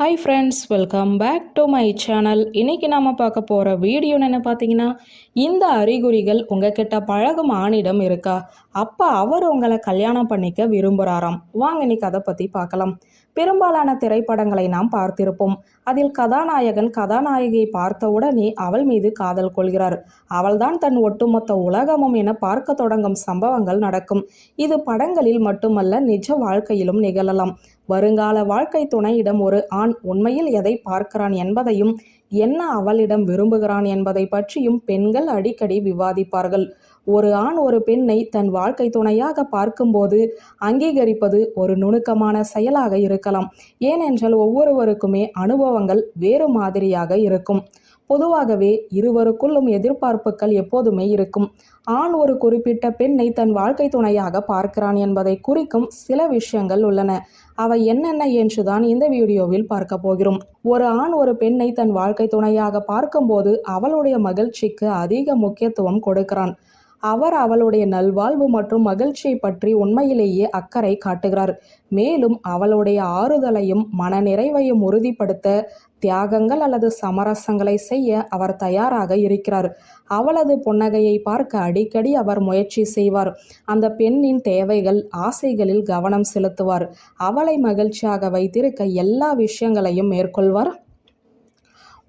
Hi friends welcome back to my channel இன்றைக்கி நாம் பார்க்க போகிற வீடியோ என்ன பார்த்தீங்கன்னா இந்த அறிகுறிகள் உங்ககிட்ட பழகும் ஆணிடம் இருக்கா? அப்போ அவர் உங்களை கல்யாணம் பண்ணிக்க விரும்புகிறாராம் வாங்க இன்னைக்கு அதை பற்றி பார்க்கலாம். பெரும்பாலான திரைப்படங்களை நாம் பார்த்திருப்போம். அதில் கதாநாயகன் கதாநாயகியை பார்த்தவுடனே அவள் மீது காதல் கொள்கிறார். அவள்தான் தன் ஒட்டுமொத்த உலகமும் என பார்க்க தொடங்கும் சம்பவங்கள் நடக்கும். இது படங்களில் மட்டுமல்ல நிஜ வாழ்க்கையிலும் நிகழலாம். வருங்கால வாழ்க்கை துணையிடம் ஒரு ஆண் உண்மையில் எதை பார்க்கிறான் என்பதையும் என்ன அவளிடம் விரும்புகிறான் என்பதை பற்றியும் பெண்கள் அடிக்கடி விவாதிப்பார்கள். ஒரு ஆண் ஒரு பெண்ணை தன் வாழ்க்கை துணையாக பார்க்கும்போது அங்கீகரிப்பது ஒரு நுணுக்கமான செயலாக இருக்கலாம். ஏனென்றால் ஒவ்வொருவருக்குமே அனுபவங்கள் வேறு மாதிரியாக இருக்கும். பொதுவாகவே இருவருக்குள்ளும் எதிர்பார்ப்புகள் எப்போதுமே இருக்கும். ஆண் ஒரு குறிப்பிட்ட பெண்ணை தன் வாழ்க்கை துணையாக பார்க்கிறான் என்பதை குறிக்கும் சில விஷயங்கள் உள்ளன. அவை என்னென்ன என்றுதான் இந்த வீடியோவில் பார்க்க போகிறோம். ஒரு ஆண் ஒரு பெண்ணை தன் வாழ்க்கை துணையாக பார்க்கும்போது அவளுடைய மகிழ்ச்சிக்கு அதிக முக்கியத்துவம் கொடுக்கிறான். அவர் அவளுடைய நல்வாழ்வு மற்றும் மகிழ்ச்சியை பற்றி உண்மையிலேயே அக்கறை காட்டுகிறார். மேலும் அவளுடைய ஆறுதலையும் மனநிறைவையும் உறுதிப்படுத்த தியாகங்கள் அல்லது சமரசங்களை செய்ய அவர் தயாராக இருக்கிறார். அவளது புன்னகையை பார்க்க அடிக்கடி அவர் முயற்சி செய்வார். அந்த பெண்ணின் தேவைகள் ஆசைகளில் கவனம் செலுத்துவார். அவளை மகிழ்ச்சியாக வைத்திருக்க எல்லா விஷயங்களையும் மேற்கொள்வார்.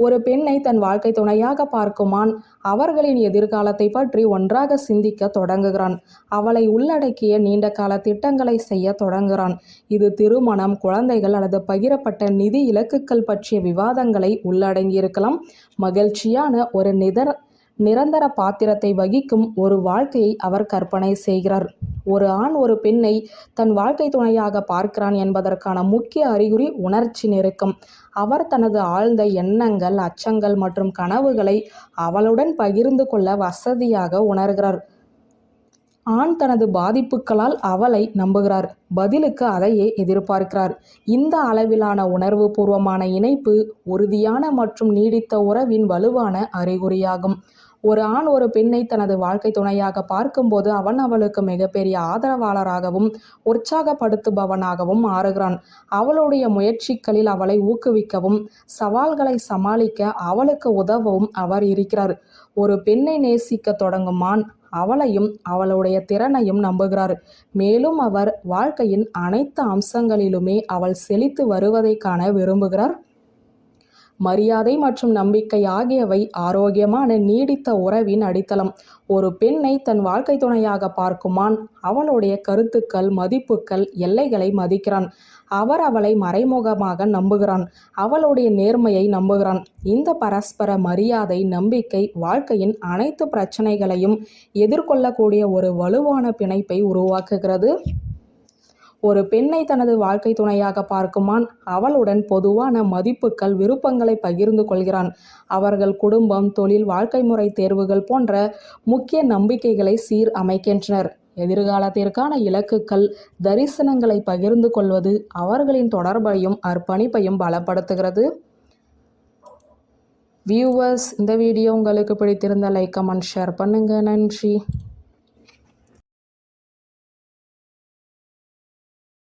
ஒரு பெண்ணை தன் வாழ்க்கை துணையாக பார்க்குமான். அவர்களின் எதிர்காலத்தை பற்றி ஒன்றாக சிந்திக்க தொடங்குகிறான். அவளை உள்ளடக்கிய நீண்ட கால திட்டங்களை செய்ய தொடங்குகிறான். இது திருமணம் குழந்தைகள் அல்லது பகிரப்பட்ட நிதி இலக்குகள் பற்றிய விவாதங்களை உள்ளடங்கியிருக்கலாம். மகிழ்ச்சியான ஒரு நிதர் நிரந்தர பாத்திரத்தை வகிக்கும் ஒரு வாழ்க்கையை அவர் கற்பனை செய்கிறார். ஒரு ஆண் ஒரு பெண்ணை தன் வாழ்க்கை துணையாக பார்க்கிறான் என்பதற்கான முக்கிய அறிகுறி உணர்ச்சி நெருக்கம். அவர் தனது ஆழ்ந்த எண்ணங்கள் அச்சங்கள் மற்றும் கனவுகளை அவளுடன் பகிர்ந்து கொள்ள வசதியாக உணர்கிறார். ஆண் தனது பாதிப்புகளால் அவளை நம்புகிறார். பதிலுக்கு அதையே எதிர்பார்க்கிறார். இந்த அளவிலான உணர்வு பூர்வமான இணைப்பு உறுதியான மற்றும் நீடித்த உறவின் வலுவான அறிகுறியாகும். ஒரு ஆண் ஒரு பெண்ணை தனது வாழ்க்கை துணையாக பார்க்கும்போது அவன் அவளுக்கு மிகப்பெரிய ஆதரவாளராகவும் உற்சாகப்படுத்துபவனாகவும் மாறுகிறான். அவளுடைய முயற்சிகளில் அவளை ஊக்குவிக்கவும் சவால்களை சமாளிக்க அவளுக்கு உதவவும் அவர் இருக்கிறார். ஒரு பெண்ணை நேசிக்க தொடங்கும் ஆண் அவளையும் அவளுடைய திறனையும் நம்புகிறார். மேலும் அவர் வாழ்க்கையின் அனைத்து அம்சங்களிலுமே அவள் செழித்து வருவதை காண விரும்புகிறார். மரியாதை மற்றும் நம்பிக்கை ஆகியவை ஆரோக்கியமான நீடித்த உறவின் அடித்தளம். ஒரு பெண்ணை தன் வாழ்க்கை துணையாக பார்க்குமான். அவளுடைய கருத்துக்கள் மதிப்புகள் எல்லைகளை மதிக்கிறான். அவர் அவளை மறைமுகமாக நம்புகிறான். அவளுடைய நேர்மையை நம்புகிறான். இந்த பரஸ்பர மரியாதை நம்பிக்கை வாழ்க்கையின் அனைத்து பிரச்சனைகளையும் எதிர்கொள்ளக்கூடிய ஒரு வலுவான பிணைப்பை உருவாக்குகிறது. ஒரு பெண்ணை தனது வாழ்க்கை துணையாக பார்க்குமான். அவளுடன் பொதுவான மதிப்புகள் விருப்பங்களை பகிர்ந்து கொள்கிறான். அவர்கள் குடும்பம் தொழில் வாழ்க்கை முறை தேர்வுகள் போன்ற முக்கிய நம்பிக்கைகளை சீர் அமைக்கின்றனர். எதிர்காலத்திற்கான இலக்குகள் தரிசனங்களை பகிர்ந்து கொள்வது அவர்களின் தொடர்பையும் அர்ப்பணிப்பையும் பலப்படுத்துகிறது. வியூவர்ஸ் இந்த வீடியோ உங்களுக்கு பிடித்திருந்த லைக் கமெண்ட் ஷேர் பண்ணுங்கள் நன்றி.